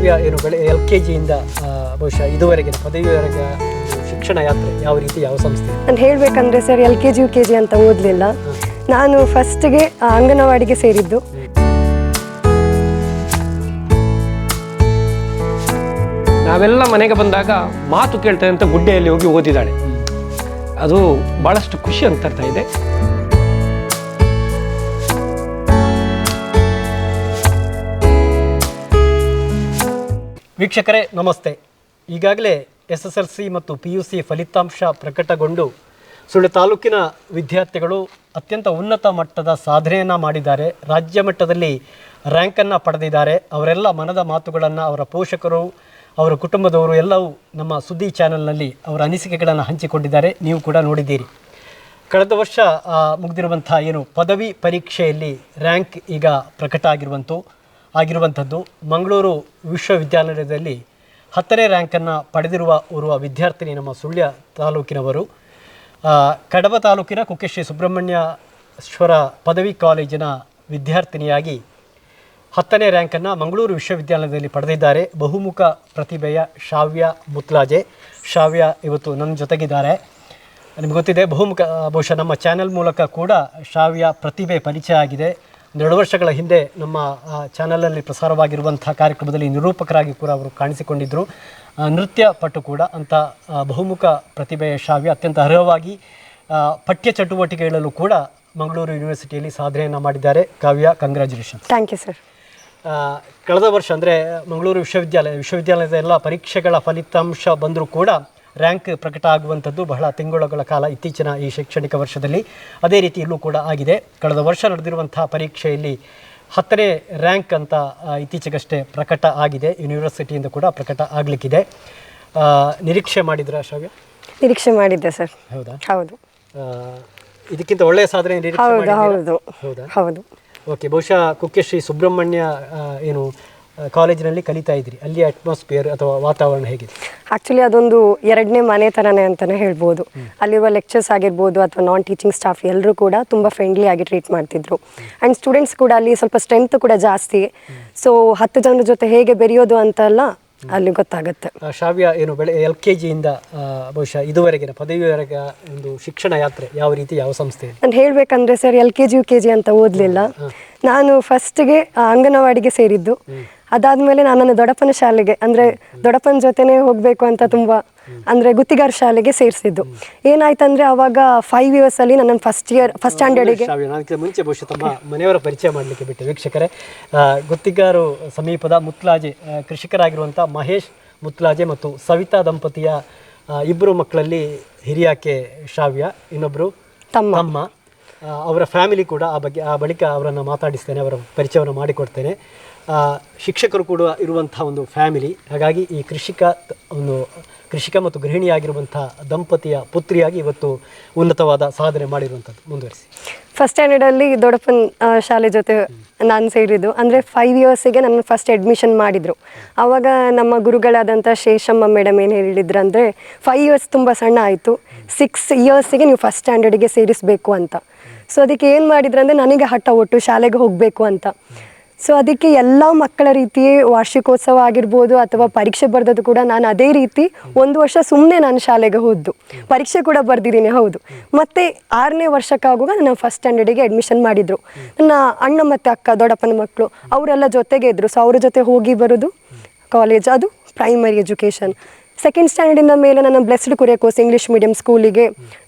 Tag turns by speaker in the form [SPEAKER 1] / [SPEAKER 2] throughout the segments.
[SPEAKER 1] ಶಾವ್ಯ ಏನು ಬೆಳೆ L K ಜಿಯಿಂದ ಬಹುಶಃ ಇದುವರೆಗಿನ ಪದವಿವರೆಗೆ ಶಿಕ್ಷಣ ಯಾತ್ರೆ ಯಾವ ರೀತಿ ಯಾವ ಸಂಸ್ಥೆ?
[SPEAKER 2] ನಾನು ಹೇಳಬೇಕಂದ್ರೆ sir L K G U K G ಅಂತ ಓದಲಿಲ್ಲ. ನಾನು ಫಸ್ಟ್ಗೆ ಅಂಗನವಾಡಿಗೆ ಸೇರಿದ್ದು.
[SPEAKER 3] ನಾವೆಲ್ಲ ಮನೆಗೆ ಬಂದಾಗ ಮಾತು ಕೇಳ್ತಾರೆ ಅಂತ ಗುಡ್ಡೆಯಲ್ಲಿ ಹೋಗಿ ಓದಿದ್ದಾಳೆ. ಅದು ಭಾಳಷ್ಟು ಖುಷಿ ಅಂತರ್ತಾ ಇದೆ.
[SPEAKER 1] ವೀಕ್ಷಕರೇ, ನಮಸ್ತೆ. ಈಗಾಗಲೇ ಎಸ್ ಎಸ್ ಎಲ್ ಸಿ ಮತ್ತು ಪಿ ಯು ಸಿ ಫಲಿತಾಂಶ ಪ್ರಕಟಗೊಂಡು ಸುಳ್ಳು ತಾಲೂಕಿನ ವಿದ್ಯಾರ್ಥಿಗಳು ಅತ್ಯಂತ ಉನ್ನತ ಮಟ್ಟದ ಸಾಧನೆಯನ್ನು ಮಾಡಿದ್ದಾರೆ. ರಾಜ್ಯ ಮಟ್ಟದಲ್ಲಿ ರ್ಯಾಂಕನ್ನು ಪಡೆದಿದ್ದಾರೆ. ಅವರೆಲ್ಲ ಮನದ ಮಾತುಗಳನ್ನು ಅವರ ಪೋಷಕರು, ಅವರ ಕುಟುಂಬದವರು ಎಲ್ಲವೂ ನಮ್ಮ ಸುದ್ದಿ ಚಾನೆಲ್ನಲ್ಲಿ ಅವರ ಅನಿಸಿಕೆಗಳನ್ನು ಹಂಚಿಕೊಂಡಿದ್ದಾರೆ. ನೀವು ಕೂಡ ನೋಡಿದ್ದೀರಿ. ಕಳೆದ ವರ್ಷ ಮುಗಿದಿರುವಂಥ ಏನು ಪದವಿ ಪರೀಕ್ಷೆಯಲ್ಲಿ ರ್ಯಾಂಕ್ ಈಗ ಪ್ರಕಟ ಆಗಿರುವಂತು ಆಗಿರುವಂಥದ್ದು ಮಂಗಳೂರು ವಿಶ್ವವಿದ್ಯಾಲಯದಲ್ಲಿ ಹತ್ತನೇ ರ್ಯಾಂಕನ್ನು ಪಡೆದಿರುವ ಓರ್ವ ವಿದ್ಯಾರ್ಥಿನಿ ನಮ್ಮ ಸುಳ್ಯ ತಾಲೂಕಿನವರು. ಕಡಬ ತಾಲೂಕಿನ ಕುಕ್ಕೆಶ್ರೀ ಸುಬ್ರಹ್ಮಣ್ಯೇಶ್ವರ ಪದವಿ ಕಾಲೇಜಿನ ವಿದ್ಯಾರ್ಥಿನಿಯಾಗಿ ಹತ್ತನೇ ರ್ಯಾಂಕನ್ನು ಮಂಗಳೂರು ವಿಶ್ವವಿದ್ಯಾಲಯದಲ್ಲಿ ಪಡೆದಿದ್ದಾರೆ. ಬಹುಮುಖ ಪ್ರತಿಭೆಯ ಶಾವ್ಯ ಮುತ್ಲಾಜೆ. ಶಾವ್ಯ ಇವತ್ತು ನನ್ನ ಜೊತೆಗಿದ್ದಾರೆ. ನಿಮ್ಗೆ ಗೊತ್ತಿದೆ, ಬಹುಮುಖ ಬಹುಶಃ ನಮ್ಮ ಚಾನೆಲ್ ಮೂಲಕ ಕೂಡ ಶಾವ್ಯ ಪ್ರತಿಭೆ ಪರಿಚಯ ಆಗಿದೆ. ಒಂದೆರಡು ವರ್ಷಗಳ ಹಿಂದೆ ನಮ್ಮ ಚಾನಲಲ್ಲಿ ಪ್ರಸಾರವಾಗಿರುವಂಥ ಕಾರ್ಯಕ್ರಮದಲ್ಲಿ ನಿರೂಪಕರಾಗಿ ಕೂಡ ಅವರು ಕಾಣಿಸಿಕೊಂಡಿದ್ದರು ನೃತ್ಯ ಪಟು ಕೂಡ ಅಂತ ಬಹುಮುಖ ಪ್ರತಿಭೆಯ ಶಾವ್ಯ ಅತ್ಯಂತ ಅರ್ಹವಾಗಿ ಪಠ್ಯ ಚಟುವಟಿಕೆಗಳಲ್ಲೂ ಕೂಡ ಮಂಗಳೂರು ಯೂನಿವರ್ಸಿಟಿಯಲ್ಲಿ ಸಾಧನೆಯನ್ನು ಮಾಡಿದ್ದಾರೆ. Kavya congratulation
[SPEAKER 2] thank you sir
[SPEAKER 1] ಕಳೆದ ವರ್ಷ ಅಂದರೆ ಮಂಗಳೂರು ವಿಶ್ವವಿದ್ಯಾಲಯ ವಿಶ್ವವಿದ್ಯಾಲಯದ ಎಲ್ಲ ಪರೀಕ್ಷೆಗಳ ಫಲಿತಾಂಶ ಬಂದರೂ ಕೂಡ ರ್ಯಾಂಕ್ ಪ್ರಕಟ ಆಗುವಂಥದ್ದು ಬಹಳ ತಿಂಗಳುಗಳ ಕಾಲ ಇತ್ತೀಚಿನ ಈ ಶೈಕ್ಷಣಿಕ ವರ್ಷದಲ್ಲಿ ಅದೇ ರೀತಿ ಇಲ್ಲೂ ಕೂಡ ಆಗಿದೆ. ಕಳೆದ ವರ್ಷ ನಡೆದಿರುವಂಥ ಪರೀಕ್ಷೆಯಲ್ಲಿ ಹತ್ತನೇ ರ್ಯಾಂಕ್ ಅಂತ ಇತ್ತೀಚೆಗಷ್ಟೇ ಪ್ರಕಟ ಆಗಿದೆ. ಯೂನಿವರ್ಸಿಟಿಯಿಂದ ಕೂಡ ಪ್ರಕಟ ಆಗಲಿಕ್ಕಿದೆ. ನಿರೀಕ್ಷೆ ಮಾಡಿದ್ರ ಶ್ರಾವ್ಯ?
[SPEAKER 2] ನಿರೀಕ್ಷೆ ಮಾಡಿದ್ದೆ ಸರ್.
[SPEAKER 1] ಹೌದಾ?
[SPEAKER 2] ಹೌದು.
[SPEAKER 1] ಇದಕ್ಕಿಂತ ಒಳ್ಳೆಯ ಸಾಧನೆ ನಿರೀಕ್ಷೆ
[SPEAKER 2] ಹೌದು
[SPEAKER 1] ಮಾಡಿದ್ದೀರಾ?
[SPEAKER 2] ಹೌದು.
[SPEAKER 1] ಹೌದಾ?
[SPEAKER 2] ಹೌದು.
[SPEAKER 1] ಓಕೆ ಬಹುಶಃ ಕುಕ್ಕೆ ಶ್ರೀ ಸುಬ್ರಹ್ಮಣ್ಯ ಏನು ಕಾಲೇಜಿನಲ್ಲಿ ಕಲಿತಾ ಇದ್ರಿ. ಅಲ್ಲಿ ಅಟ್ಮಾಸ್ಫಿಯರ್ ಅಥವಾ ವಾತಾವರಣ ಹೇಗಿದೆ?
[SPEAKER 2] ಆ್ಯಕ್ಚುಲಿ ಅದೊಂದು ಎರಡನೇ ಮನೆ ಥರನೇ ಅಂತಲೇ ಹೇಳ್ಬೋದು. ಅಲ್ಲಿರುವ ಲೆಕ್ಚರ್ಸ್ ಆಗಿರ್ಬೋದು ಅಥವಾ ನಾನ್ ಟೀಚಿಂಗ್ ಸ್ಟಾಫ್ ಎಲ್ಲರೂ ಕೂಡ ತುಂಬ ಫ್ರೆಂಡ್ಲಿ ಆಗಿ ಟ್ರೀಟ್ ಮಾಡ್ತಿದ್ರು. ಆ್ಯಂಡ್ ಸ್ಟೂಡೆಂಟ್ಸ್ ಕೂಡ ಅಲ್ಲಿ ಸ್ವಲ್ಪ ಸ್ಟ್ರೆಂತ್ ಕೂಡ ಜಾಸ್ತಿ. ಸೊ ಹತ್ತು ಜನರ ಜೊತೆ ಹೇಗೆ ಬೆರೆಯೋದು ಅಂತೆಲ್ಲ ಅಲ್ಲಿ ಗೊತ್ತಾಗುತ್ತೆ.
[SPEAKER 1] ಶಾವ್ಯ ಏನು ಬೆಳೆ ಎಲ್ ಕೆ ಜಿಯಿಂದ ಬಹುಶಃ ಇದುವರೆಗಿನ ಪದವಿವರೆಗೆ ಒಂದು ಶಿಕ್ಷಣ ಯಾತ್ರೆ ಯಾವ ರೀತಿ ಯಾವ ಸಂಸ್ಥೆ
[SPEAKER 2] ನಾನು ಹೇಳಬೇಕಂದ್ರೆ sir L K G U K G ಅಂತ ಓದಲಿಲ್ಲ. ನಾನು ಫಸ್ಟ್ಗೆ ಅಂಗನವಾಡಿಗೆ ಸೇರಿದ್ದು. ಅದಾದಮೇಲೆ ನಾನು ನನ್ನ ದೊಡ್ಡಪ್ಪನ ಶಾಲೆಗೆ ಅಂದರೆ ದೊಡಪ್ಪನ ಜೊತೆನೇ ಹೋಗಬೇಕು ಅಂತ ತುಂಬ ಅಂದರೆ ಗುತ್ತಿಗಾರ ಶಾಲೆಗೆ ಸೇರಿಸಿದ್ದು. ಏನಾಯ್ತಂದ್ರೆ ಅವಾಗ ಫೈವ್ ಇಯರ್ಸಲ್ಲಿ ನನ್ನ ಫಸ್ಟ್ ಇಯರ್ ಫಸ್ಟ್ ಸ್ಟ್ಯಾಂಡರ್ಡಿಗೆ
[SPEAKER 1] ಇದಕ್ಕಿಂತ ಮುಂಚೆ ಬಹುಶಃ ತಮ್ಮ ಮನೆಯವರ ಪರಿಚಯ ಮಾಡಲಿಕ್ಕೆ ಬಿಟ್ಟು. ವೀಕ್ಷಕರೇ ಗುತ್ತಿಗಾರು ಸಮೀಪದ ಮುತ್ಲಾಜೆ ಕೃಷಿಕರಾಗಿರುವಂಥ ಮಹೇಶ್ ಮುತ್ಲಾಜೆ ಮತ್ತು ಸವಿತಾ ದಂಪತಿಯ ಇಬ್ಬರು ಮಕ್ಕಳಲ್ಲಿ ಹಿರಿಯಾಕೆ ಶ್ರಾವ್ಯ ಇನ್ನೊಬ್ಬರು
[SPEAKER 2] ತಮ್ಮ.
[SPEAKER 1] ಅಮ್ಮ ಅವರ ಫ್ಯಾಮಿಲಿ ಕೂಡ ಆ ಬಗ್ಗೆ ಆ ಬಳಿಕ ಅವರನ್ನು ಮಾತಾಡಿಸ್ತೇನೆ ಅವರ ಪರಿಚಯವನ್ನು ಮಾಡಿಕೊಡ್ತೇನೆ. ಶಿಕ್ಷಕರು ಕೂಡ ಇರುವಂಥ ಒಂದು ಫ್ಯಾಮಿಲಿ. ಹಾಗಾಗಿ ಈ ಕೃಷಿಕ ಒಂದು ಕೃಷಿಕ ಮತ್ತು ಗೃಹಿಣಿಯಾಗಿರುವಂಥ ದಂಪತಿಯ ಪುತ್ರಿಯಾಗಿ ಇವತ್ತು ಉನ್ನತವಾದ ಸಾಧನೆ ಮಾಡಿರುವಂಥದ್ದು. ಮುಂದುವರಿಸಿ.
[SPEAKER 2] ಫಸ್ಟ್ ಸ್ಟ್ಯಾಂಡರ್ಡಲ್ಲಿ ದೊಡ್ಡಪ್ಪನ ಶಾಲೆ ಜೊತೆ ನಾನು ಸೇರಿದ್ದು. ಅಂದರೆ ಫೈವ್ ಇಯರ್ಸಿಗೆ ನನ್ನ ಫಸ್ಟ್ ಅಡ್ಮಿಷನ್ ಮಾಡಿದರು. ಆವಾಗ ನಮ್ಮ ಗುರುಗಳಾದಂಥ ಶೇಷಮ್ಮ ಮೇಡಮ್ ಏನು ಹೇಳಿದ್ರು ಅಂದರೆ ಫೈವ್ ಇಯರ್ಸ್ ತುಂಬ ಸಣ್ಣ ಆಯಿತು. ಸಿಕ್ಸ್ ಇಯರ್ಸಿಗೆ ನೀವು ಫಸ್ಟ್ ಸ್ಟ್ಯಾಂಡರ್ಡಿಗೆ ಸೇರಿಸಬೇಕು ಅಂತ. ಸೊ ಅದಕ್ಕೆ ಏನು ಮಾಡಿದ್ರು ಅಂದರೆ, ನನಗೆ ಹಠ ಒಟ್ಟು ಶಾಲೆಗೆ ಹೋಗಬೇಕು ಅಂತ. ಸೊ ಅದಕ್ಕೆ ಎಲ್ಲ ಮಕ್ಕಳ ರೀತಿಯೇ ವಾರ್ಷಿಕೋತ್ಸವ ಆಗಿರ್ಬೋದು ಅಥವಾ ಪರೀಕ್ಷೆ ಬರೆದದ್ದು ಕೂಡ ನಾನು ಅದೇ ರೀತಿ ಒಂದು ವರ್ಷ ಸುಮ್ಮನೆ ನಾನು ಶಾಲೆಗೆ ಹೋದ್ದು. ಪರೀಕ್ಷೆ ಕೂಡ ಬರ್ದಿದ್ದೀನಿ, ಹೌದು. ಮತ್ತೆ ಆರನೇ ವರ್ಷಕ್ಕಾಗುವಾಗ ನನ್ನ ಫಸ್ಟ್ ಸ್ಟ್ಯಾಂಡರ್ಡಿಗೆ ಅಡ್ಮಿಷನ್ ಮಾಡಿದ್ರು. ನನ್ನ ಅಣ್ಣ ಮತ್ತು ಅಕ್ಕ, ದೊಡ್ಡಪ್ಪನ ಮಕ್ಕಳು ಅವರೆಲ್ಲ ಜೊತೆಗೆ ಇದ್ದರು ಸೊ ಅವ್ರ ಜೊತೆ ಹೋಗಿ ಬರೋದು ಕಾಲೇಜ್ ಅದು ಪ್ರೈಮರಿ ಎಜುಕೇಷನ್ ಸೆಕೆಂಡ್ ಸ್ಟ್ಯಾಂಡರ್ಡಿಂದ ಮೇಲೆ ನನ್ನ ಬ್ಲೆಸ್ಡ್ ಕುರಿಯಕೋಸ್ ಇಂಗ್ಲೀಷ್ ಮೀಡಿಯಂ ಸ್ಕೂಲಿಗೆ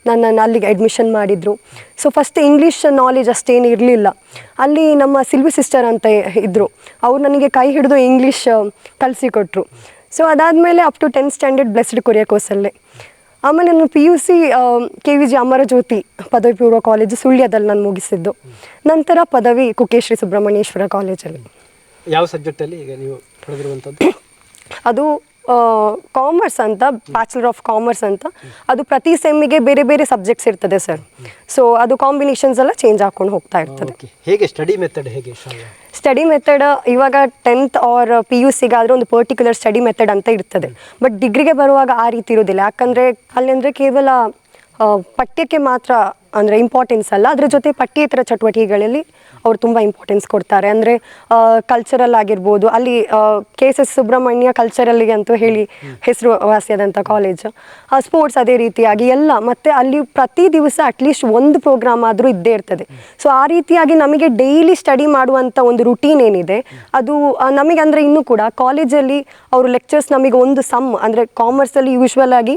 [SPEAKER 2] ನನ್ನನ್ನು ಅಲ್ಲಿಗೆ ಅಡ್ಮಿಷನ್ ಮಾಡಿದರು. ಸೊ ಫಸ್ಟ್ ಇಂಗ್ಲೀಷ್ ನಾಲೆಜ್ ಅಷ್ಟೇನು ಇರಲಿಲ್ಲ. ಅಲ್ಲಿ ನಮ್ಮ ಸಿಲ್ವಿ ಸಿಸ್ಟರ್ ಅಂತ ಇದ್ದರು ಅವ್ರು ನನಗೆ ಕೈ ಹಿಡಿದು ಇಂಗ್ಲೀಷ್ ಕಲಿಸಿಕೊಟ್ರು. ಸೊ ಅದಾದಮೇಲೆ up to tenth standard blessed ಕೊರಿಯಕೋಸಲ್ಲೇ ಆಮೇಲೆ ನಾನು P U C K V G Amarajyothi ಪದವಿ ಪೂರ್ವ ಕಾಲೇಜು ಸುಳ್ಯದಲ್ಲಿ ನಾನು ಮುಗಿಸಿದ್ದು. ನಂತರ ಪದವಿ ಕುಕೇಶ್ರೀ ಸುಬ್ರಹ್ಮಣ್ಯೇಶ್ವರ ಕಾಲೇಜಲ್ಲಿ
[SPEAKER 1] ಯಾವ ಸಬ್ಜೆಕ್ಟಲ್ಲಿ ಈಗ ನೀವು ಪಡೆದಿರುವಂಥದ್ದು?
[SPEAKER 2] ಅದು ಕಾಮರ್ಸ್ ಅಂತ ಬ್ಯಾಚುಲರ್ ಆಫ್ ಕಾಮರ್ಸ್ ಅಂತ ಅದು ಪ್ರತಿ ಸೆಮ್ಮಿಗೆ ಬೇರೆ ಬೇರೆ ಸಬ್ಜೆಕ್ಟ್ಸ್ ಇರ್ತದೆ ಸರ್ ಸೊ ಅದು ಕಾಂಬಿನೇಷನ್ಸ್ ಎಲ್ಲ ಚೇಂಜ್ ಹಾಕೊಂಡು ಹೋಗ್ತಾ ಇರ್ತದೆ.
[SPEAKER 1] ಹೇಗೆ ಸ್ಟಡಿ ಮೆಥಡ್ ಹೇಗೆ
[SPEAKER 2] ಸ್ಟಡಿ ಮೆಥಡ್ ಇವಾಗ ಟೆಂತ್ ಆರ್ ಪಿ ಯು ಸಿಗಾದರೆ ಒಂದು ಪರ್ಟಿಕ್ಯುಲರ್ ಸ್ಟಡಿ ಮೆಥಡ್ ಅಂತ ಇರ್ತದೆ. ಬಟ್ ಡಿಗ್ರಿಗೆ ಬರುವಾಗ ಆ ರೀತಿ ಇರೋದಿಲ್ಲ. ಯಾಕಂದರೆ ಅಲ್ಲಿ ಅಂದರೆ ಕೇವಲ ಪಠ್ಯಕ್ಕೆ ಮಾತ್ರ ಅಂದರೆ ಇಂಪಾರ್ಟೆನ್ಸ್ ಅಲ್ಲ. ಅದ್ರ ಜೊತೆ ಪಠ್ಯೇತರ ಚಟುವಟಿಕೆಗಳಲ್ಲಿ ಅವ್ರು ತುಂಬ ಇಂಪಾರ್ಟೆನ್ಸ್ ಕೊಡ್ತಾರೆ. ಅಂದರೆ ಕಲ್ಚರಲ್ ಆಗಿರ್ಬೋದು, ಅಲ್ಲಿ ಕೆ ಎಸ್ ಎಸ್ ಸುಬ್ರಹ್ಮಣ್ಯ ಕಲ್ಚರಲ್ಲಿಗೆ ಅಂತೂ ಹೇಳಿ ಹೆಸರು ವಾಸಿಯಾದಂಥ ಕಾಲೇಜ್ ಸ್ಪೋರ್ಟ್ಸ್ ಅದೇ ರೀತಿಯಾಗಿ ಎಲ್ಲ, ಮತ್ತು ಅಲ್ಲಿ ಪ್ರತಿ ದಿವಸ ಅಟ್ಲೀಸ್ಟ್ ಒಂದು ಪ್ರೋಗ್ರಾಮ್ ಆದರೂ ಇದ್ದೇ ಇರ್ತದೆ. ಸೊ ಆ ರೀತಿಯಾಗಿ ನಮಗೆ ಡೈಲಿ ಸ್ಟಡಿ ಮಾಡುವಂಥ ಒಂದು ರುಟೀನ್ ಏನಿದೆ, ಅದು ನಮಗೆ ಅಂದರೆ ಇನ್ನೂ ಕೂಡ ಕಾಲೇಜಲ್ಲಿ ಅವರು ಲೆಕ್ಚರ್ಸ್ ನಮಗೆ ಒಂದು ಸಮ್ ಅಂದರೆ ಕಾಮರ್ಸಲ್ಲಿ ಯೂಶ್ವಲ್ ಆಗಿ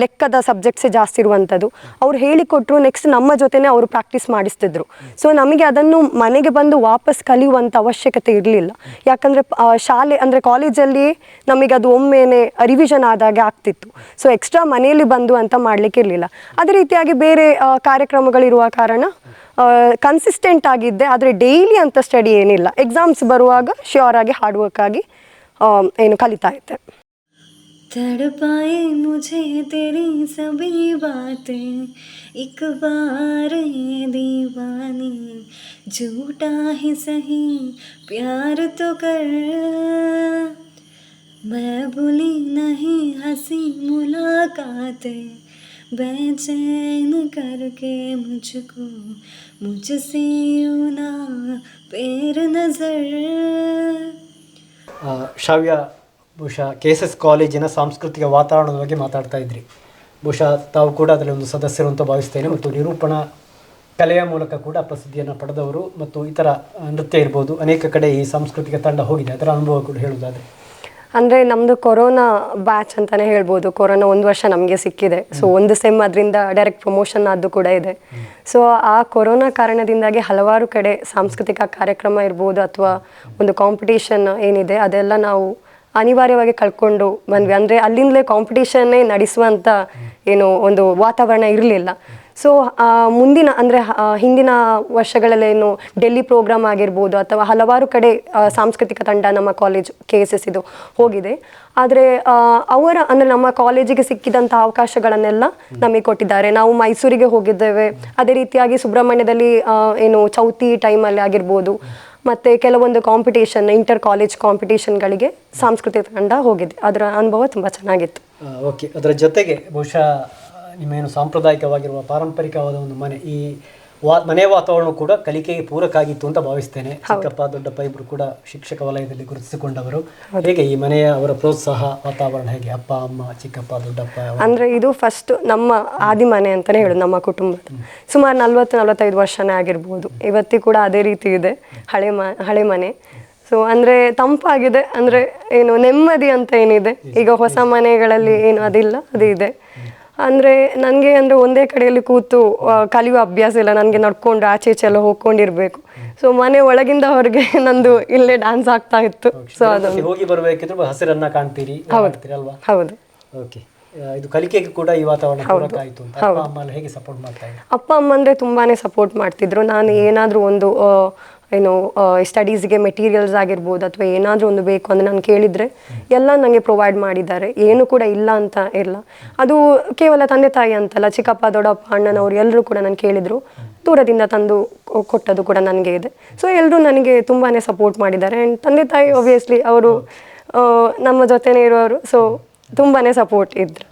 [SPEAKER 2] ಲೆಕ್ಕದ ಸಬ್ಜೆಕ್ಟ್ಸೇ ಜಾಸ್ತಿ ಇರುವಂಥದ್ದು ಅವ್ರು ಹೇಳಿಕೊಟ್ರು ನೆಕ್ಸ್ಟ್ ನಮ್ಮ ಜೊತೆನೆ ಅವರು ಪ್ರಾಕ್ಟೀಸ್ ಮಾಡಿಸ್ತಿದ್ರು. ಸೊ ನಮಗೆ ಅದನ್ನು ಮನೆಗೆ ಬಂದು ವಾಪಸ್ ಕಲಿಯುವಂಥ ಅವಶ್ಯಕತೆ ಇರಲಿಲ್ಲ. ಯಾಕಂದರೆ ಶಾಲೆ ಅಂದರೆ ಕಾಲೇಜಲ್ಲಿ ನಮಗೆ ಅದು ಒಮ್ಮೆನೆ ರಿವಿಷನ್ ಆದಾಗೆ ಆಗ್ತಿತ್ತು. ಸೊ ಎಕ್ಸ್ಟ್ರಾ ಮನೆಯಲ್ಲಿ ಬಂದು ಅಂತ ಮಾಡಲಿಕ್ಕೆ ಇರಲಿಲ್ಲ. ಅದೇ ರೀತಿಯಾಗಿ ಬೇರೆ ಕಾರ್ಯಕ್ರಮಗಳಿರುವ ಕಾರಣ ಕನ್ಸಿಸ್ಟೆಂಟ್ ಆಗಿದ್ದೆ. ಆದರೆ ಡೈಲಿ ಅಂತ ಸ್ಟಡಿ ಏನಿಲ್ಲ. ಎಕ್ಸಾಮ್ಸ್ ಬರುವಾಗ ಶ್ಯೂರ್ ಆಗಿ ಹಾರ್ಡ್ ವರ್ಕ್ ಆಗಿ ಏನು ಕಲಿತಾ ಇದ್ದೆ.
[SPEAKER 4] तड़पाए मुझे तेरी सभी बातें। एक बार ये दीवानी, झूठा ही सही, प्यार तो कर। मैं भूली नहीं हँसी मुलाकातें, बेचैन करके मुझको, मुझसे ना पैर नज़र।
[SPEAKER 1] शाविया ಬಹುಶಃ ಕೆ ಎಸ್ ಎಸ್ ಕಾಲೇಜಿನ ಸಾಂಸ್ಕೃತಿಕ ವಾತಾವರಣದ ಬಗ್ಗೆ ಮಾತಾಡ್ತಾ ಇದ್ರಿ. ಬಹುಶಃ ತಾವು ಕೂಡ ಅದರಲ್ಲಿ ಒಂದು ಸದಸ್ಯರು ಅಂತ ಭಾವಿಸ್ತೇನೆ ಮತ್ತು ನಿರೂಪಣ ಕಲೆಯ ಮೂಲಕ ಕೂಡ ಪ್ರಸಿದ್ಧಿಯನ್ನು ಪಡೆದವರು ಮತ್ತು ಇತರ ನೃತ್ಯ ಇರ್ಬೋದು. ಅನೇಕ ಕಡೆ ಈ ಸಾಂಸ್ಕೃತಿಕ ತಂಡ ಹೋಗಿದೆ. ಅದರ ಅನುಭವ ಕೂಡ ಹೇಳುವುದಾದ್ರೆ.
[SPEAKER 2] ಅಂದರೆ ನಮ್ಮದು ಕೊರೋನಾ ಬ್ಯಾಚ್ ಅಂತಲೇ ಹೇಳ್ಬೋದು. ಕೊರೋನಾ ಒಂದು ವರ್ಷ ನಮಗೆ ಸಿಕ್ಕಿದೆ. ಸೊ ಒಂದು ಸೆಮ್ ಅದರಿಂದ ಡೈರೆಕ್ಟ್ ಪ್ರಮೋಷನ್ ಆದ್ದು ಕೂಡ ಇದೆ. ಸೊ ಆ ಕೊರೋನಾ ಕಾರಣದಿಂದಾಗಿ ಹಲವಾರು ಕಡೆ ಸಾಂಸ್ಕೃತಿಕ ಕಾರ್ಯಕ್ರಮ ಇರ್ಬೋದು ಅಥವಾ ಒಂದು ಕಾಂಪಿಟೇಷನ್ ಏನಿದೆ ಅದೆಲ್ಲ ನಾವು ಅನಿವಾರ್ಯವಾಗಿ ಕಳ್ಕೊಂಡು ಬಂದ್ವಿ ಅಂದರೆ ಅಲ್ಲಿಂದಲೇ ಕಾಂಪಿಟೇಷನ್ನೇ ನಡೆಸುವಂಥ ಏನು ಒಂದು ವಾತಾವರಣ ಇರಲಿಲ್ಲ. ಸೊ ಮುಂದಿನ, ಅಂದರೆ ಹಿಂದಿನ ವರ್ಷಗಳಲ್ಲೇನು ಡೆಲ್ಲಿ ಪ್ರೋಗ್ರಾಮ್ ಆಗಿರ್ಬೋದು ಅಥವಾ ಹಲವಾರು ಕಡೆ ಸಾಂಸ್ಕೃತಿಕ ತಂಡ ನಮ್ಮ ಕಾಲೇಜ್ ಕೆ ಎಸ್ ಎಸ್ ಇದು ಹೋಗಿದೆ. ಆದರೆ ಅವರ, ಅಂದರೆ ನಮ್ಮ ಕಾಲೇಜಿಗೆ ಸಿಕ್ಕಿದಂಥ ಅವಕಾಶಗಳನ್ನೆಲ್ಲ ನಮಗೆ ಕೊಟ್ಟಿದ್ದಾರೆ. ನಾವು ಮೈಸೂರಿಗೆ ಹೋಗಿದ್ದೇವೆ. ಅದೇ ರೀತಿಯಾಗಿ ಸುಬ್ರಹ್ಮಣ್ಯದಲ್ಲಿ ಏನು ಚೌತಿ ಟೈಮಲ್ಲಿ ಆಗಿರ್ಬೋದು. ಮತ್ತು ಕೆಲವೊಂದು ಕಾಂಪಿಟೇಷನ್ ಇಂಟರ್ ಕಾಲೇಜ್ ಕಾಂಪಿಟೇಷನ್ಗಳಿಗೆ ಸಾಂಸ್ಕೃತಿಕ ತಂಡ ಹೋಗಿದೆ. ಅದರ ಅನುಭವ ತುಂಬ ಚೆನ್ನಾಗಿತ್ತು.
[SPEAKER 1] ಓಕೆ ಅದರ ಜೊತೆಗೆ ಬಹುಶಃ ನಿಮ್ಮೇನು ಸಾಂಪ್ರದಾಯಿಕವಾಗಿರುವ ಪಾರಂಪರಿಕವಾದ ಒಂದು ಮನೆ, ಈ ವಾ ಮನೆ ವಾತಾವರಣ ಕೂಡ ಕಲಿಕೆಗೆ ಪೂರಕ ಆಗಿತ್ತು ಅಂತ ಭಾವಿಸ್ತೇನೆ. ಚಿಕ್ಕಪ್ಪ ದೊಡ್ಡಪ್ಪ ಇಬ್ಬರು ಕೂಡ ಶಿಕ್ಷಕ ವಲಯದಲ್ಲಿ ಗುರುತಿಸಿಕೊಂಡವರು. ಹೇಗೆ ಈ ಮನೆಯ ಅವರ ಪ್ರೋತ್ಸಾಹ ವಾತಾವರಣ ಹೇಗೆ? ಅಪ್ಪ ಅಮ್ಮ ಚಿಕ್ಕಪ್ಪ ದೊಡ್ಡಪ್ಪ
[SPEAKER 2] ಅಂದ್ರೆ ಇದು ಫಸ್ಟ್ ನಮ್ಮ ಆದಿ ಮನೆ ಅಂತಾನೆ ಹೇಳೋದು ನಮ್ಮ ಕುಟುಂಬ ಸುಮಾರು ನಲ್ವತ್ತು ನಲವತ್ತೈದು ವರ್ಷನೇ ಆಗಿರ್ಬೋದು. ಇವತ್ತಿಗೂ ಕೂಡ ಅದೇ ರೀತಿ ಇದೆ. ಹಳೆ ಮ ಹಳೆ ಮನೆ. ಸೊ ಅಂದ್ರೆ ತಂಪಾಗಿದೆ ಅಂದ್ರೆ ಏನು ನೆಮ್ಮದಿ ಅಂತ ಏನಿದೆ. ಈಗ ಹೊಸ ಮನೆಗಳಲ್ಲಿ ಏನು ಅದಿಲ್ಲ ಅದು ಇದೆ ಅಂದರೆ ನನಗೆ ಅಂದರೆ ಒಂದೇ ಕಡೆಯಲ್ಲಿ ಕೂತು ಕಲಿಯುವ ಅಭ್ಯಾಸ ಇಲ್ಲ. ನನಗೆ ನಡ್ಕೊಂಡು ಆಚೆ ಈಚೆ ಎಲ್ಲ ಹೋಗ್ಕೊಂಡಿರ್ಬೇಕು. ಸೊ ಮನೆ ಒಳಗಿಂದ ಹೊರಗೆ ನಂದು ಇಲ್ಲೇ ಡ್ಯಾನ್ಸ್ ಆಗ್ತಾ ಇತ್ತು. ಸೊ ಅದು
[SPEAKER 1] ಹೋಗಿ ಬರಬೇಕಿದ್ರು ಹಸಿರನ್ನ ಕಾಣ್ತೀರಿ. ಹೌದು. ಅಲ್ವಾ?
[SPEAKER 2] ಹೌದು.
[SPEAKER 1] ಓಕೆ ಇದು ಕಲಿಕೆಗೆ ಕೂಡ ಈ ವಾತಾವರಣ ಆಯಿತು ಅಪ್ಪ ಅಮ್ಮ ಹೇಗೆ ಸಪೋರ್ಟ್ ಮಾಡ್ತಾ
[SPEAKER 2] ಅಪ್ಪ ಅಮ್ಮ ಅಂದರೆ ತುಂಬಾ ಸಪೋರ್ಟ್ ಮಾಡ್ತಿದ್ರು. ನಾನು ಏನಾದರೂ ಒಂದು ಏನು ಸ್ಟಡೀಸ್ಗೆ ಮೆಟೀರಿಯಲ್ಸ್ ಆಗಿರ್ಬೋದು ಅಥವಾ ಏನಾದರೂ ಒಂದು ಬೇಕು ಅಂದರೆ ನಾನು ಕೇಳಿದರೆ ಎಲ್ಲ ನನಗೆ ಪ್ರೊವೈಡ್ ಮಾಡಿದ್ದಾರೆ. ಏನು ಕೂಡ ಇಲ್ಲ ಅಂತ ಇಲ್ಲ. ಅದು ಕೇವಲ ತಂದೆ ತಾಯಿ ಅಂತಲ್ಲ, ಚಿಕ್ಕಪ್ಪ, ದೊಡ್ಡಪ್ಪ, ಅಣ್ಣನವರು ಎಲ್ಲರೂ ಕೂಡ ನಾನು ಕೇಳಿದರು. ದೂರದಿಂದ ತಂದು ಕೊಟ್ಟದ್ದು ಕೂಡ ನನಗೆ ಇದೆ. ಸೊ ಎಲ್ಲರೂ ನನಗೆ ತುಂಬಾ ಸಪೋರ್ಟ್ ಮಾಡಿದ್ದಾರೆ. ಆ್ಯಂಡ್ ತಂದೆ ತಾಯಿ ಒಬ್ವಿಯಸ್ಲಿ ಅವರು ನಮ್ಮ ಜೊತೆನೇ ಇರೋರು. ಸೊ ತುಂಬಾ ಸಪೋರ್ಟ್ ಇದ್ರು.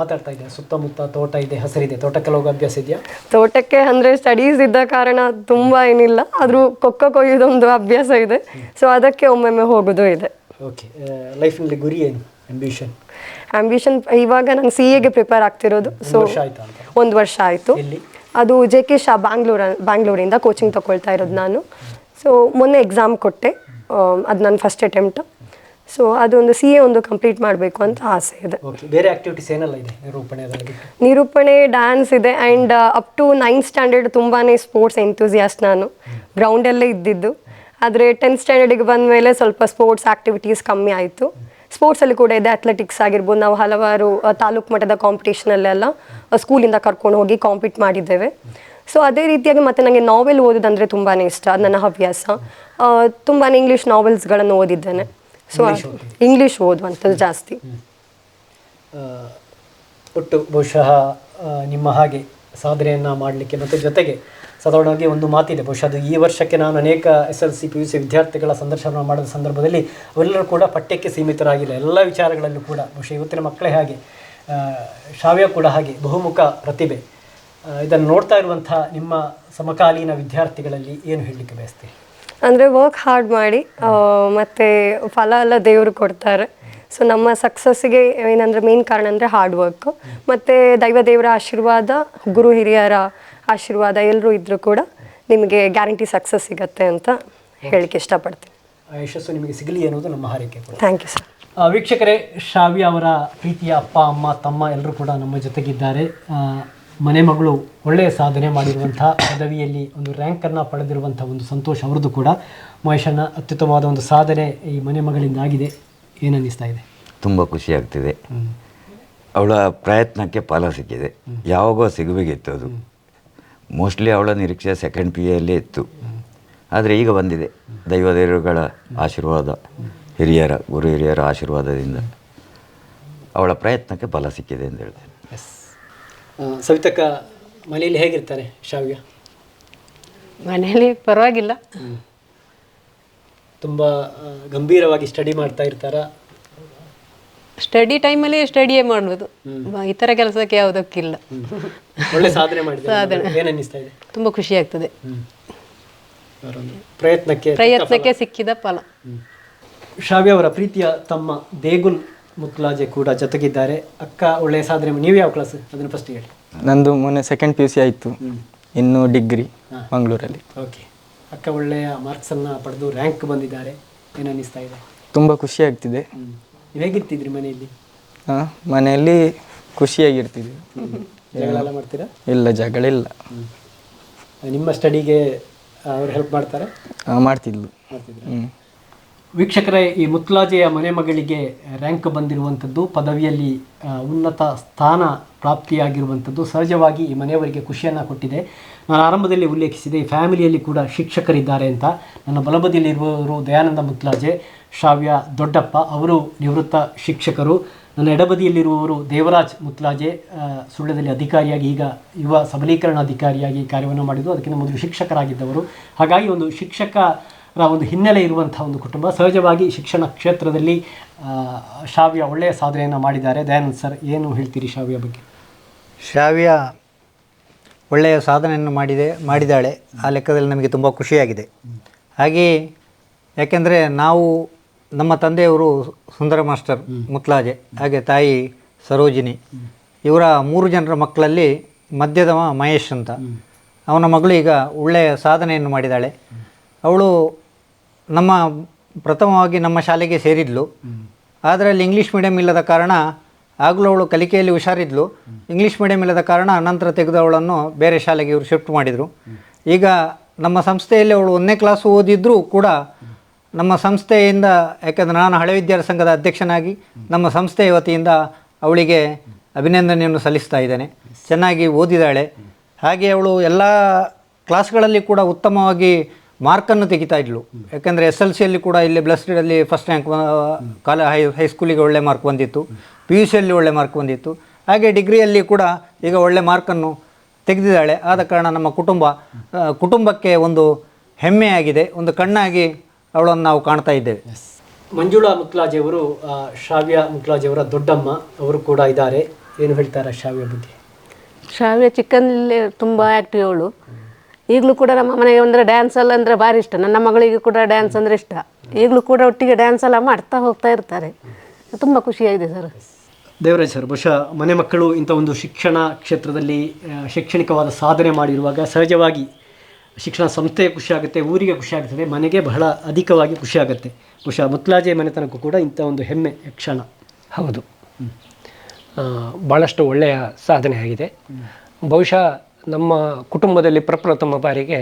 [SPEAKER 1] ಮಾತಾಡ್ತಾ ಇದ್ದಾರೆ ಸುತ್ತಮುತ್ತ ತೋಟ ಇದೆ ಹಸಿರಿದೆ. ತೋಟಕ್ಕೆ ಹೋಗೋ ಅಭ್ಯಾಸ ಇದೆಯಾ?
[SPEAKER 2] ತೋಟಕ್ಕೆ ಅಂದರೆ ಸ್ಟಡೀಸ್ ಇದ್ದ ಕಾರಣ ತುಂಬ ಏನಿಲ್ಲ. ಆದರೂ ಕೊಕ್ಕ ಕೊಯ್ಯೋದೊಂದು ಅಭ್ಯಾಸ ಇದೆ. ಸೊ ಅದಕ್ಕೆ ಒಮ್ಮೊಮ್ಮೆ ಹೋಗೋದು ಇದೆ.
[SPEAKER 1] ಓಕೆ ಲೈಫ್ನಲ್ಲಿ ಗುರಿ ಏನು? ಅಂಬಿಷನ್
[SPEAKER 2] ಆಂಬಿಷನ್ ಇವಾಗ ನಾನು ಸಿ ಎಗೆ ಪ್ರಿಪೇರ್ ಆಗ್ತಿರೋದು. ಸೊ ಒಂದು ವರ್ಷ ಆಯಿತು. ಅದು ಜೆ ಕೆ ಶಾ ಬ್ಯಾಂಗ್ಳೂರ ಬ್ಯಾಂಗ್ಳೂರಿಂದ ಕೋಚಿಂಗ್ ತಗೊಳ್ತಾ ಇರೋದು ನಾನು. ಸೊ ಮೊನ್ನೆ ಎಕ್ಸಾಮ್ ಕೊಟ್ಟೆ. ಅದು ನನ್ನ ಫಸ್ಟ್ ಅಟೆಂಪ್ಟ್ ಸೊ ಅದೊಂದು ಸಿ ಎ ಒಂದು ಕಂಪ್ಲೀಟ್ ಮಾಡಬೇಕು ಅಂತ ಆಸೆ ಇದೆ.
[SPEAKER 1] ಬೇರೆ ಆಕ್ಟಿವಿಟೀಸ್ ಏನೆಲ್ಲ ಇದೆ ನಿರೂಪಣೆ
[SPEAKER 2] ನಿರೂಪಣೆ ಡ್ಯಾನ್ಸ್ ಇದೆ and up to ninth standard ತುಂಬಾ ಸ್ಪೋರ್ಟ್ಸ್ ಎಂಥೂಸಿಯಾಸ್ಟ್ ನಾನು. ಗ್ರೌಂಡಲ್ಲೇ ಇದ್ದಿದ್ದು. ಆದರೆ ಟೆಂತ್ ಸ್ಟ್ಯಾಂಡರ್ಡಿಗೆ ಬಂದ ಮೇಲೆ ಸ್ವಲ್ಪ ಸ್ಪೋರ್ಟ್ಸ್ ಆ್ಯಕ್ಟಿವಿಟೀಸ್ ಕಮ್ಮಿ ಆಯಿತು. ಸ್ಪೋರ್ಟ್ಸಲ್ಲಿ ಕೂಡ ಇದೆ ಅಥ್ಲೆಟಿಕ್ಸ್ ಆಗಿರ್ಬೋದು. ನಾವು ಹಲವಾರು ತಾಲೂಕು ಮಟ್ಟದ ಕಾಂಪಿಟೇಷನಲ್ಲೆಲ್ಲ ಸ್ಕೂಲಿಂದ ಕರ್ಕೊಂಡು ಹೋಗಿ ಕಾಂಪೀಟ್ ಮಾಡಿದ್ದೇವೆ. ಸೊ ಅದೇ ರೀತಿಯಾಗಿ ಮತ್ತೆ ನನಗೆ ನಾವೆಲ್ ಓದೋದಂದರೆ ತುಂಬಾ ಇಷ್ಟ ಅದು ನನ್ನ ಹವ್ಯಾಸ. ತುಂಬಾ ಇಂಗ್ಲೀಷ್ ನಾವೆಲ್ಸ್ಗಳನ್ನು ಓದಿದ್ದೇನೆ. ಸೊ ಇಂಗ್ಲೀಷ್ ಓದುವಂಥದ್ದು ಜಾಸ್ತಿ.
[SPEAKER 1] ಒಟ್ಟು ಬಹುಶಃ ನಿಮ್ಮ ಹಾಗೆ ಸಾಧನೆಯನ್ನು ಮಾಡಲಿಕ್ಕೆ ಮತ್ತು ಜೊತೆಗೆ ಸಾಧಾರಣವಾಗಿ ಒಂದು ಮಾತಿದೆ. ಬಹುಶಃ ಅದು ಈ ವರ್ಷಕ್ಕೆ ನಾನು ಅನೇಕ S L C P U C ವಿದ್ಯಾರ್ಥಿಗಳ ಸಂದರ್ಶನ ಮಾಡಿದ ಸಂದರ್ಭದಲ್ಲಿ ಅವರೆಲ್ಲರೂ ಕೂಡ ಪಠ್ಯಕ್ಕೆ ಸೀಮಿತರಾಗಿಲ್ಲ. ಎಲ್ಲ ವಿಚಾರಗಳಲ್ಲೂ ಕೂಡ ಬಹುಶಃ ಇವತ್ತಿನ ಮಕ್ಕಳೇ ಹಾಗೆ ಶಾವ್ಯ ಶ್ರಾವ್ಯ ಕೂಡ ಹಾಗೆ ಬಹುಮುಖ ಪ್ರತಿಭೆ. ಇದನ್ನು ನೋಡ್ತಾ ಇರುವಂಥ ನಿಮ್ಮ ಸಮಕಾಲೀನ ವಿದ್ಯಾರ್ಥಿಗಳಲ್ಲಿ ಏನು ಹೇಳಲಿಕ್ಕೆ ಬಯಸ್ತೀರಿ?
[SPEAKER 2] ಅಂದರೆ ವರ್ಕ್ ಹಾರ್ಡ್ ಮಾಡಿ ಮತ್ತು ಫಲ ಎಲ್ಲ ದೇವರು ಕೊಡ್ತಾರೆ. ಸೊ ನಮ್ಮ ಸಕ್ಸಸ್ಸಿಗೆ ಏನಂದರೆ ಮೇನ್ ಕಾರಣ ಅಂದರೆ ಹಾರ್ಡ್ ವರ್ಕು ಮತ್ತು ದೈವ ದೇವರ ಆಶೀರ್ವಾದ ಗುರು ಹಿರಿಯರ ಆಶೀರ್ವಾದ ಎಲ್ಲರೂ ಇದ್ದರೂ ಕೂಡ ನಿಮಗೆ ಗ್ಯಾರಂಟಿ ಸಕ್ಸಸ್ ಸಿಗತ್ತೆ ಅಂತ ಹೇಳಕ್ಕೆ ಇಷ್ಟಪಡ್ತೀನಿ.
[SPEAKER 1] ಯಶಸ್ಸು ನಿಮಗೆ ಸಿಗಲಿ ಅನ್ನೋದು ನಮ್ಮ ಹಾರೈಕೆ
[SPEAKER 2] ಥ್ಯಾಂಕ್ ಯು ಸರ್
[SPEAKER 1] ವೀಕ್ಷಕರೇ ಶಾವಿ ಅವರ ಪ್ರೀತಿಯ ಅಪ್ಪ ಅಮ್ಮ ತಮ್ಮ ಎಲ್ಲರೂ ಕೂಡ ನಮ್ಮ ಜೊತೆಗಿದ್ದಾರೆ. ಮನೆ ಮಗಳು ಒಳ್ಳೆಯ ಸಾಧನೆ ಮಾಡಿರುವಂಥ ಪದವಿಯಲ್ಲಿ ಒಂದು ರ್ಯಾಂಕನ್ನು ಪಡೆದಿರುವಂಥ ಒಂದು ಸಂತೋಷ ಅವ್ರದ್ದು ಕೂಡ. ಮಹೇಶನ ಅತ್ಯುತ್ತಮವಾದ ಒಂದು ಸಾಧನೆ ಈ ಮನೆ ಮಗಳಿಂದ ಆಗಿದೆ. ಏನನ್ನಿಸ್ತಾ ಇದೆ?
[SPEAKER 5] ತುಂಬ ಖುಷಿಯಾಗ್ತಿದೆ ಅವಳ ಪ್ರಯತ್ನಕ್ಕೆ ಫಲ ಸಿಕ್ಕಿದೆ. ಯಾವಾಗೋ ಸಿಗಬೇಕಿತ್ತು ಅದು. ಮೋಸ್ಟ್ಲಿ ಅವಳ ನಿರೀಕ್ಷೆ ಸೆಕೆಂಡ್ ಪಿ ಎಲ್ಲಿ ಇತ್ತು. ಆದರೆ ಈಗ ಬಂದಿದೆ. ದೈವದೇವರುಗಳ ಆಶೀರ್ವಾದ ಹಿರಿಯರ ಗುರು ಹಿರಿಯರ ಆಶೀರ್ವಾದದಿಂದ ಅವಳ ಪ್ರಯತ್ನಕ್ಕೆ ಫಲ ಸಿಕ್ಕಿದೆ ಅಂತ ಹೇಳ್ತೇನೆ.
[SPEAKER 1] ಸವಿತಕ್ಕ ಮನೆಯಲ್ಲಿ ಹೇಗಿರ್ತಾರೆ ಶಾವ್ಯ
[SPEAKER 6] ಮನೆಯಲ್ಲಿ ಪರವಾಗಿಲ್ಲ.
[SPEAKER 1] ತುಂಬ ಗಂಭೀರವಾಗಿ ಸ್ಟಡಿ ಮಾಡ್ತಾ ಇರ್ತಾರಾ?
[SPEAKER 6] ಸ್ಟಡಿ ಟೈಮಲ್ಲಿ ಸ್ಟಡಿಯೇ ಮಾಡೋದು ಇತರ ಕೆಲಸಕ್ಕೆ ಯಾವುದಕ್ಕಿಲ್ಲ.
[SPEAKER 1] ಒಳ್ಳೆ ಸಾಧನೆ ಇದೆ?
[SPEAKER 6] ತುಂಬ ಖುಷಿ ಆಗ್ತದೆ.
[SPEAKER 1] ಪ್ರಯತ್ನಕ್ಕೆ
[SPEAKER 6] ಪ್ರಯತ್ನಕ್ಕೆ ಸಿಕ್ಕಿದ ಫಲ.
[SPEAKER 1] ಶಾವ್ಯ ಅವರ ಪ್ರೀತಿಯ ತಮ್ಮ ದೇಗುಲ್ ಮುತ್ಲಾಜೆ ಕೂಡ ಜೊತೆಗಿದ್ದಾರೆ. ಅಕ್ಕ ಒಳ್ಳೆಯ ಸಾಧನೆ. ನೀವು ಯಾವ ಕ್ಲಾಸ್ ಅದನ್ನು ಫಸ್ಟ್ ಹೇಳಿ.
[SPEAKER 7] ನಂದು ಮೊನ್ನೆ ಸೆಕೆಂಡ್ ಪಿ ಯು ಸಿ ಆಯಿತು. ಇನ್ನು ಡಿಗ್ರಿ ಮಂಗಳೂರಲ್ಲಿ.
[SPEAKER 1] ಓಕೆ ಅಕ್ಕ ಒಳ್ಳೆಯ ಮಾರ್ಕ್ಸನ್ನು ಪಡೆದು ರ್ಯಾಂಕ್ ಬಂದಿದ್ದಾರೆ. ಏನನ್ನಿಸ್ತಾ ಇದೆ?
[SPEAKER 7] ತುಂಬ ಖುಷಿ ಆಗ್ತಿದೆ.
[SPEAKER 1] ಹೇಗಿರ್ತಿದ್ರಿ ಮನೆಯಲ್ಲಿ?
[SPEAKER 7] ಹಾಂ ಮನೆಯಲ್ಲಿ ಖುಷಿಯಾಗಿರ್ತಿದ್ವಿ.
[SPEAKER 1] ಜಗಳ ಎಲ್ಲ ಮಾಡ್ತೀರಾ?
[SPEAKER 7] ಇಲ್ಲ ಜಗಳಿಲ್ಲ
[SPEAKER 1] ನಿಮ್ಮ ಸ್ಟಡಿಗೆ ಅವ್ರು ಹೆಲ್ಪ್ ಮಾಡ್ತಾರೆ?
[SPEAKER 7] ಮಾಡ್ತಿದ್ಲು.
[SPEAKER 1] ಮಾಡ್ತಿದ್ರು? ವೀಕ್ಷಕರೇ, ಈ ಮುತ್ಲಾಜೆಯ ಮನೆ ಮಗಳಿಗೆ ರ್ಯಾಂಕ್ ಬಂದಿರುವಂಥದ್ದು, ಪದವಿಯಲ್ಲಿ ಉನ್ನತ ಸ್ಥಾನ ಪ್ರಾಪ್ತಿಯಾಗಿರುವಂಥದ್ದು. ಸಹಜವಾಗಿ ಈ ಮನೆಯವರಿಗೆ ಖುಷಿಯನ್ನು ಕೊಟ್ಟಿದೆ. ನಾನು ಆರಂಭದಲ್ಲಿ ಉಲ್ಲೇಖಿಸಿದೆ, ಈ ಫ್ಯಾಮಿಲಿಯಲ್ಲಿ ಕೂಡ ಶಿಕ್ಷಕರಿದ್ದಾರೆ ಅಂತ. ನನ್ನ ಬಲಬದಿಯಲ್ಲಿರುವವರು ದಯಾನಂದ ಮುತ್ಲಾಜೆ ಶ್ರಾವ್ಯ ದೊಡ್ಡಪ್ಪ, ಅವರು ನಿವೃತ್ತ ಶಿಕ್ಷಕರು. ನನ್ನ ಎಡಬದಿಯಲ್ಲಿರುವವರು ದೇವರಾಜ್ ಮುತ್ಲಾಜೆ ಸುಳ್ಳದಲ್ಲಿ ಅಧಿಕಾರಿಯಾಗಿ, ಈಗ ಯುವ ಸಬಲೀಕರಣ ಅಧಿಕಾರಿಯಾಗಿ ಕಾರ್ಯವನ್ನು ಮಾಡಿದ್ದು, ಅದಕ್ಕಿಂತ ಮೊದಲು ಶಿಕ್ಷಕರಾಗಿದ್ದವರು. ಹಾಗಾಗಿ ಒಂದು ಶಿಕ್ಷಕರ ಒಂದು ಹಿನ್ನೆಲೆ ಇರುವಂಥ ಒಂದು ಕುಟುಂಬ. ಸಹಜವಾಗಿ ಶಿಕ್ಷಣ ಕ್ಷೇತ್ರದಲ್ಲಿ ಶಾವ್ಯ ಒಳ್ಳೆಯ ಸಾಧನೆಯನ್ನು ಮಾಡಿದ್ದಾರೆ. ದಯಾನಂದ್ ಸರ್ ಏನು ಹೇಳ್ತೀರಿ ಶಾವ್ಯ ಬಗ್ಗೆ?
[SPEAKER 8] ಶಾವ್ಯ ಒಳ್ಳೆಯ ಸಾಧನೆಯನ್ನು ಮಾಡಿದೆ ಮಾಡಿದ್ದಾಳೆ. ಆ ಲೆಕ್ಕದಲ್ಲಿ ನಮಗೆ ತುಂಬ ಖುಷಿಯಾಗಿದೆ. ಹಾಗೆಯೇ ಯಾಕೆಂದರೆ ನಾವು ನಮ್ಮ ತಂದೆಯವರು ಸುಂದರ ಮಾಸ್ಟರ್ ಮುತ್ಲಾಜೆ ಹಾಗೆ ತಾಯಿ ಸರೋಜಿನಿ. ಇವರ ಮೂರು ಜನರ ಮಕ್ಕಳಲ್ಲಿ ಮಧ್ಯದವ ಮಹೇಶ್ ಅಂತ. ಅವನ ಮಗಳು ಈಗ ಒಳ್ಳೆಯ ಸಾಧನೆಯನ್ನು ಮಾಡಿದ್ದಾಳೆ. ಅವಳು ನಮ್ಮ ಪ್ರಥಮವಾಗಿ ನಮ್ಮ ಶಾಲೆಗೆ ಸೇರಿದ್ಲು. ಆದರೆ ಅಲ್ಲಿ ಇಂಗ್ಲೀಷ್ ಮೀಡಿಯಂ ಇಲ್ಲದ ಕಾರಣ ಆಗಲೂ ಅವಳು ಕಲಿಕೆಯಲ್ಲಿ ಹುಷಾರಿದ್ಲು. ಇಂಗ್ಲೀಷ್ ಮೀಡಿಯಂ ಇಲ್ಲದ ಕಾರಣ ನಂತರ ತೆಗೆದು ಅವಳನ್ನು ಬೇರೆ ಶಾಲೆಗೆ ಇವರು ಶಿಫ್ಟ್ ಮಾಡಿದರು. ಈಗ ನಮ್ಮ ಸಂಸ್ಥೆಯಲ್ಲಿ ಅವಳು ಒಂದನೇ ಕ್ಲಾಸು ಓದಿದ್ರೂ ಕೂಡ ನಮ್ಮ ಸಂಸ್ಥೆಯಿಂದ ಯಾಕೆಂದರೆ ನಾನು ಹಳೆ ವಿದ್ಯಾರ್ಥಿ ಸಂಘದ ಅಧ್ಯಕ್ಷನಾಗಿ ನಮ್ಮ ಸಂಸ್ಥೆಯ ವತಿಯಿಂದ ಅವಳಿಗೆ ಅಭಿನಂದನೆಯನ್ನು ಸಲ್ಲಿಸ್ತಾ ಇದ್ದೇನೆ. ಚೆನ್ನಾಗಿ ಓದಿದಾಳೆ ಹಾಗೆ ಅವಳು ಎಲ್ಲ ಕ್ಲಾಸ್ಗಳಲ್ಲಿ ಕೂಡ ಉತ್ತಮವಾಗಿ ಮಾರ್ಕನ್ನು ತೆಗಿತಾ ಇದ್ಲು. ಯಾಕೆಂದರೆ ಎಸ್ ಎಲ್ ಸಿಯಲ್ಲಿ ಕೂಡ ಇಲ್ಲಿ ಬ್ಲಸ್ಟಲ್ಲಿ ಫಸ್ಟ್ ರ್ಯಾಂಕ್ ಕಾಲ ಹೈ ಹೈಸ್ಕೂಲಿಗೆ ಒಳ್ಳೆ ಮಾರ್ಕ್ ಬಂದಿತ್ತು. ಪಿ ಯು ಸಿಯಲ್ಲಿ ಒಳ್ಳೆ ಮಾರ್ಕ್ ಬಂದಿತ್ತು. ಹಾಗೆ ಡಿಗ್ರಿಯಲ್ಲಿ ಕೂಡ ಈಗ ಒಳ್ಳೆ ಮಾರ್ಕನ್ನು ತೆಗೆದಿದ್ದಾಳೆ. ಆದ ಕಾರಣ ನಮ್ಮ ಕುಟುಂಬ ಕುಟುಂಬಕ್ಕೆ ಒಂದು ಹೆಮ್ಮೆಯಾಗಿದೆ. ಒಂದು ಕಣ್ಣಾಗಿ ಅವಳನ್ನು ನಾವು ಕಾಣ್ತಾ ಇದ್ದೇವೆ.
[SPEAKER 1] ಮಂಜುಳಾ ಮುಕ್ಲಾಜಿಯವರು ಶ್ರಾವ್ಯ ಮುಕ್ಲಾಜಿಯವರ ಅವರ ದೊಡ್ಡಮ್ಮ ಅವರು ಕೂಡ ಇದ್ದಾರೆ. ಏನು ಹೇಳ್ತಾರೆ ಶ್ರಾವ್ಯ ಬಗ್ಗೆ?
[SPEAKER 9] ಶ್ರಾವ್ಯ ಚಿಕ್ಕಂದಲ್ಲೇ ತುಂಬ ಆ್ಯಕ್ಟಿವ್ ಅವಳು. ಈಗಲೂ ಕೂಡ ನಮ್ಮ ಮನೆಗೆ ಅಂದರೆ ಡ್ಯಾನ್ಸ್ ಎಲ್ಲ ಅಂದರೆ ಭಾರಿ ಇಷ್ಟ. ನನ್ನ ಮಗಳಿಗೆ ಕೂಡ ಡ್ಯಾನ್ಸ್ ಅಂದರೆ ಇಷ್ಟ. ಈಗಲೂ ಕೂಡ ಒಟ್ಟಿಗೆ ಡ್ಯಾನ್ಸ್ ಎಲ್ಲ ಮಾಡ್ತಾ ಹೋಗ್ತಾ ಇರ್ತಾರೆ. ತುಂಬ ಖುಷಿಯಾಗಿದೆ ಸರ್
[SPEAKER 1] ದೇವರಾಜ್ ಸರ್ ಬಹುಶಃ ಮನೆ ಮಕ್ಕಳು ಇಂಥ ಒಂದು ಶಿಕ್ಷಣ ಕ್ಷೇತ್ರದಲ್ಲಿ ಶೈಕ್ಷಣಿಕವಾದ ಸಾಧನೆ ಮಾಡಿರುವಾಗ ಸಹಜವಾಗಿ ಶಿಕ್ಷಣ ಸಂಸ್ಥೆ ಖುಷಿಯಾಗುತ್ತೆ ಊರಿಗೆ ಖುಷಿಯಾಗುತ್ತದೆ ಆಗ್ತದೆ ಮನೆಗೆ ಬಹಳ ಅಧಿಕವಾಗಿ ಖುಷಿಯಾಗುತ್ತೆ. ಬಹುಶಃ ಮುತ್ಲಾಜೆ ಮನೆತನಕ್ಕೂ ಕೂಡ ಇಂಥ ಒಂದು ಹೆಮ್ಮೆ ಕ್ಷಣ.
[SPEAKER 3] ಹೌದು. ಭಾಳಷ್ಟು ಒಳ್ಳೆಯ ಸಾಧನೆ ಆಗಿದೆ. ಬಹುಶಃ ನಮ್ಮ ಕುಟುಂಬದಲ್ಲಿ ಪ್ರಪ್ರಥಮ ಬಾರಿಗೆ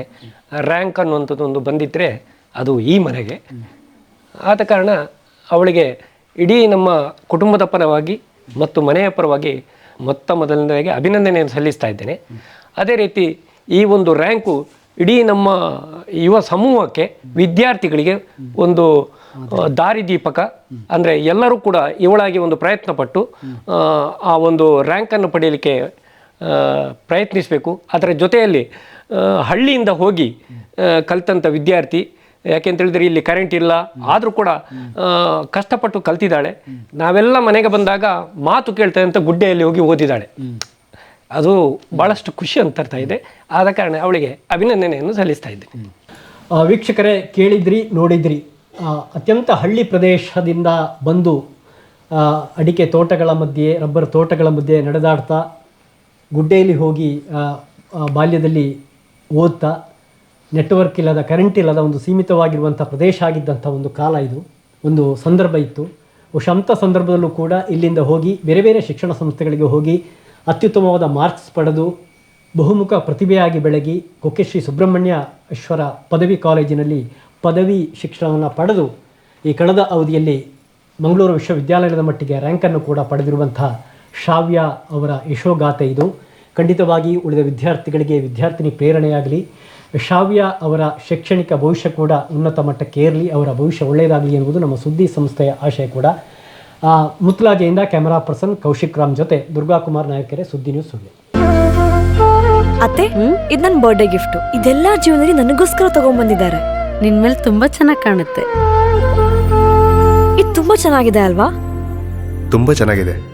[SPEAKER 3] ರ್ಯಾಂಕ್ ಅನ್ನುವಂಥದ್ದು ಒಂದು ಬಂದಿದ್ದರೆ ಅದು ಈ ಮನೆಗೆ. ಆದ ಕಾರಣ ಅವಳಿಗೆ ಇಡೀ ನಮ್ಮ ಕುಟುಂಬದ ಪರವಾಗಿ ಮತ್ತು ಮನೆಯ ಪರವಾಗಿ ಮೊತ್ತ ಮೊದಲನೇದಾಗಿ ಅಭಿನಂದನೆಯನ್ನು ಸಲ್ಲಿಸ್ತಾ ಇದ್ದೇನೆ. ಅದೇ ರೀತಿ ಈ ಒಂದು ರ್ಯಾಂಕು ಇಡೀ ನಮ್ಮ ಯುವ ಸಮೂಹಕ್ಕೆ ವಿದ್ಯಾರ್ಥಿಗಳಿಗೆ ಒಂದು ದಾರಿದೀಪಕ ಅಂದರೆ ಎಲ್ಲರೂ ಕೂಡ ಇವಳಾಗಿ ಒಂದು ಪ್ರಯತ್ನ ಪಟ್ಟು ಆ, ಒಂದು ರ್ಯಾಂಕನ್ನು ಪಡೆಯಲಿಕ್ಕೆ ಪ್ರಯತ್ನಿಸಬೇಕು. ಅದರ ಜೊತೆಯಲ್ಲಿ ಹಳ್ಳಿಯಿಂದ ಹೋಗಿ ಕಲಿತಂಥ ವಿದ್ಯಾರ್ಥಿ ಯಾಕೆಂತ ಹೇಳಿದ್ರೆ ಇಲ್ಲಿ ಕರೆಂಟ್ ಇಲ್ಲ, ಆದರೂ ಕೂಡ ಕಷ್ಟಪಟ್ಟು ಕಲ್ತಿದ್ದಾಳೆ. ನಾವೆಲ್ಲ ಮನೆಗೆ ಬಂದಾಗ ಮಾತು ಕೇಳ್ತೇವೆ ಅಂತ ಗುಡ್ಡೆಯಲ್ಲಿ ಹೋಗಿ ಓದಿದ್ದಾಳೆ. ಅದು ಭಾಳಷ್ಟು ಖುಷಿ ಅಂತ ತರ್ತಾ ಇದೆ. ಆದ ಕಾರಣ ಅವಳಿಗೆ ಅಭಿನಂದನೆಯನ್ನು ಸಲ್ಲಿಸ್ತಾ ಇದ್ದೀನಿ
[SPEAKER 1] ವೀಕ್ಷಕರೇ, ಕೇಳಿದ್ರಿ, ನೋಡಿದ್ರಿ. ಅತ್ಯಂತ ಹಳ್ಳಿ ಪ್ರದೇಶದಿಂದ ಬಂದು ಅಡಿಕೆ ತೋಟಗಳ ಮಧ್ಯೆ, ರಬ್ಬರ್ ತೋಟಗಳ ಮಧ್ಯೆ ನಡೆದಾಡ್ತಾ ಗುಡ್ಡೆಯಲ್ಲಿ ಹೋಗಿ ಬಾಲ್ಯದಲ್ಲಿ ಓದ್ತಾ, ನೆಟ್ವರ್ಕ್ ಇಲ್ಲದ, ಕರೆಂಟ್ ಇಲ್ಲದ ಒಂದು ಸೀಮಿತವಾಗಿರುವಂಥ ಪ್ರದೇಶ ಆಗಿದ್ದಂಥ ಒಂದು ಕಾಲ ಇದು. ಒಂದು ಸಂದರ್ಭ ಇತ್ತು. ಅಂಥ ಸಂದರ್ಭದಲ್ಲೂ ಕೂಡ ಇಲ್ಲಿಂದ ಹೋಗಿ ಬೇರೆ ಬೇರೆ ಶಿಕ್ಷಣ ಸಂಸ್ಥೆಗಳಿಗೆ ಹೋಗಿ ಅತ್ಯುತ್ತಮವಾದ ಮಾರ್ಕ್ಸ್ ಪಡೆದು ಬಹುಮುಖ ಪ್ರತಿಭೆಯಾಗಿ ಬೆಳಗಿ ಕೊಕ್ಕೆ ಶ್ರೀ ಸುಬ್ರಹ್ಮಣ್ಯ ಈಶ್ವರ ಪದವಿ ಕಾಲೇಜಿನಲ್ಲಿ ಪದವಿ ಶಿಕ್ಷಣವನ್ನು ಪಡೆದು ಈ ಕಳೆದ ಅವಧಿಯಲ್ಲಿ ಮಂಗಳೂರು ವಿಶ್ವವಿದ್ಯಾಲಯದ ಮಟ್ಟಿಗೆ ರ್ಯಾಂಕನ್ನು ಕೂಡ ಪಡೆದಿರುವಂಥ ಶಾವ್ಯ ಅವರ ಯಶೋಗಾಥೆ ಇದು. ಖಂಡಿತವಾಗಿ ಉಳಿದ ವಿದ್ಯಾರ್ಥಿಗಳಿಗೆ ವಿದ್ಯಾರ್ಥಿನಿ ಪ್ರೇರಣೆಯಾಗಲಿ. ಶ್ರಾವ್ಯ ಅವರ ಶೈಕ್ಷಣಿಕ ಭವಿಷ್ಯ ಕೂಡ ಉನ್ನತ ಮಟ್ಟಕ್ಕೆ ಏರಲಿ ಅವರ ಭವಿಷ್ಯ ಒಳ್ಳೆಯದಾಗಲಿ ಎನ್ನುವುದು ನಮ್ಮ ಸುದ್ದಿ ಸಂಸ್ಥೆಯ ಆಶಯ ಕೂಡ. ಆ, ಮುತ್ಲಾಜೆಯಿಂದ ಕ್ಯಾಮರಾ ಪರ್ಸನ್ ಕೌಶಿಕ್ ರಾಮ್ ಜೊತೆ ದುರ್ಗಾಕುಮಾರ್ ನಾಯಕರೇ ಸುದ್ದಿ ನ್ಯೂಸ್ ಸುಳ್ಳು.
[SPEAKER 10] ಅತ್ತೆ ಇದು ನನ್ನ ಬರ್ಡೇ ಗಿಫ್ಟ್ ಇದೆಲ್ಲ ಜೀವನದಲ್ಲಿ ನನಗೋಸ್ಕರ ತಗೊಂಡ್ಬಂದಿದ್ದಾರೆ
[SPEAKER 6] ನಿನ್ ಮೇಲೆ ತುಂಬಾ ಚೆನ್ನಾಗಿ ಕಾಣುತ್ತೆ.
[SPEAKER 10] ಇದು ತುಂಬಾ ಚೆನ್ನಾಗಿದೆ ಅಲ್ವಾ?
[SPEAKER 11] ತುಂಬಾ ಚೆನ್ನಾಗಿದೆ.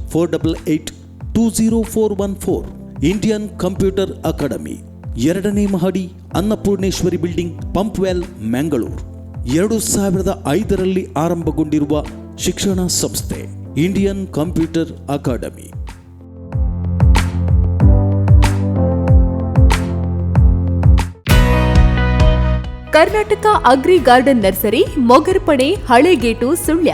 [SPEAKER 12] four double eight two zero four one four, Indian computer academy. ಎರಡನೇ ಮಹಡಿ ಅನ್ನಪೂರ್ಣೇಶ್ವರಿ ಬಿಲ್ಡಿಂಗ್, ಪಂಪ್ವೆಲ್ ಮ್ಯಾಂಗಳೂರು ಎರಡು ಸಾವಿರದ ಐದರಲ್ಲಿ ಆರಂಭಗೊಂಡಿರುವ ಶಿಕ್ಷಣ ಸಂಸ್ಥೆ, Indian computer academy.
[SPEAKER 13] Karnataka agri garden nursery Mogarpane Halegate, Sullia.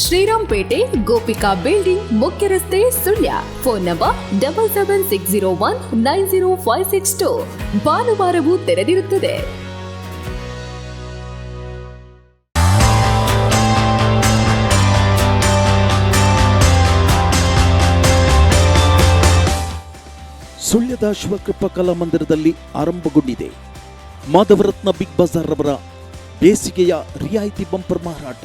[SPEAKER 13] Shrirampete Gopika building ಮುಖ್ಯ ರಸ್ತೆ Sullia. Phone number double seven six zero one nine zero five six two ಭಾನುವಾರವೂ ತೆರೆದಿರುತ್ತದೆ.
[SPEAKER 12] ಸುಳ್ಯದ ಶಿವಕೃಪ ಕಲಾ ಮಂದಿರದಲ್ಲಿ ಆರಂಭಗೊಂಡಿದೆ. ಮಾಧವರತ್ನ ಬಿಗ್ ಬಜಾರ್ ಅವರ ಬೇಸಿಗೆಯ ರಿಯಾಯಿತಿ ಬಂಪರ್ ಮಾರಾಟ.